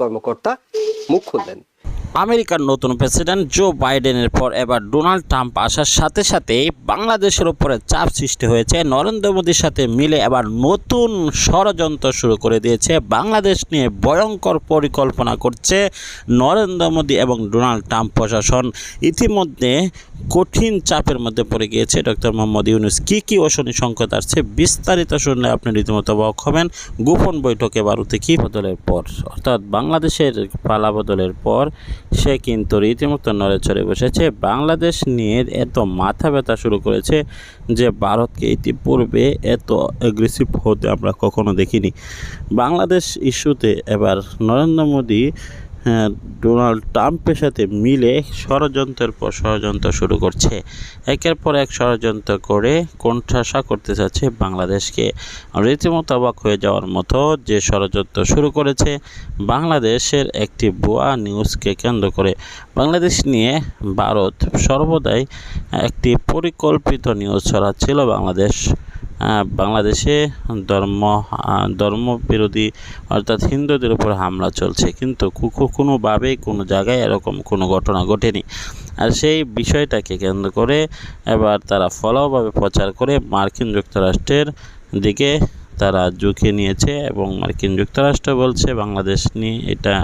কর্মকর্তা মুখ খুললেন। আমেরিকার নতুন প্রেসিডেন্ট জো বাইডেনের পর এবার ডোনাল্ড ট্রাম্প আসার সাথে সাথে বাংলাদেশের উপরে চাপ সৃষ্টি হয়েছে। নরেন্দ্র মোদীর সাথে মিলে এবার নতুন ষড়যন্ত্র শুরু করে দিয়েছে। বাংলাদেশ নিয়ে ভয়ঙ্কর পরিকল্পনা করছে নরেন্দ্র মোদী এবং ডোনাল্ড ট্রাম্প প্রশাসন। ইতিমধ্যে কঠিন চাপের মধ্যে পড়ে গিয়েছে ডক্টর মোহাম্মদ ইউনুস। কী কী অশনি সংকট আসছে বিস্তারিত শুনলে আপনি রীতিমতো অবাক হবেন। গোপন বৈঠকে বারুতে কী বদলের পর? অর্থাৎ বাংলাদেশের পালা বদলের পর সে কিন্তু রীতিমতো নড়ে চড়ে বসেছে। বাংলাদেশ নিয়ে এত মাথা ব্যথা শুরু করেছে যে ভারতকে ইতিপূর্বে এত অ্যাগ্রেসিভ হতে আমরা কখনো দেখিনি। বাংলাদেশ ইস্যুতে এবার নরেন্দ্র মোদী ডোনাল্ড ট্রাম্পের সাথে মিলে ষড়যন্ত্রের পর ষড়যন্ত্র শুরু করছে। একের পর এক ষড়যন্ত্র করে কোণঠাসা করতে চাচ্ছে বাংলাদেশকে। রীতিমতো অবাক হয়ে যাওয়ার মতো যে ষড়যন্ত্র শুরু করেছে বাংলাদেশের একটি বোয়া নিউজকে কেন্দ্র করে। বাংলাদেশ নিয়ে ভারত সর্বদাই একটি পরিকল্পিত নিউজ ছড়াচ্ছিল বাংলাদেশ। বাংলাদেশে ধর্ম আহ, ধর্মবিরোধী অর্থাৎ হিন্দুদের উপর হামলা চলছে। কিন্তু কোনোভাবেই কোনো জায়গায় এরকম কোনো ঘটনা ঘটেনি। আর সেই বিষয়টাকে কেন্দ্র করে এবার তারা ফলাওভাবে প্রচার করে মার্কিন যুক্তরাষ্ট্রের দিকে তারা ঝুঁকে নিয়েছে এবং মার্কিন যুক্তরাষ্ট্র বলছে বাংলাদেশ নিয়ে এটা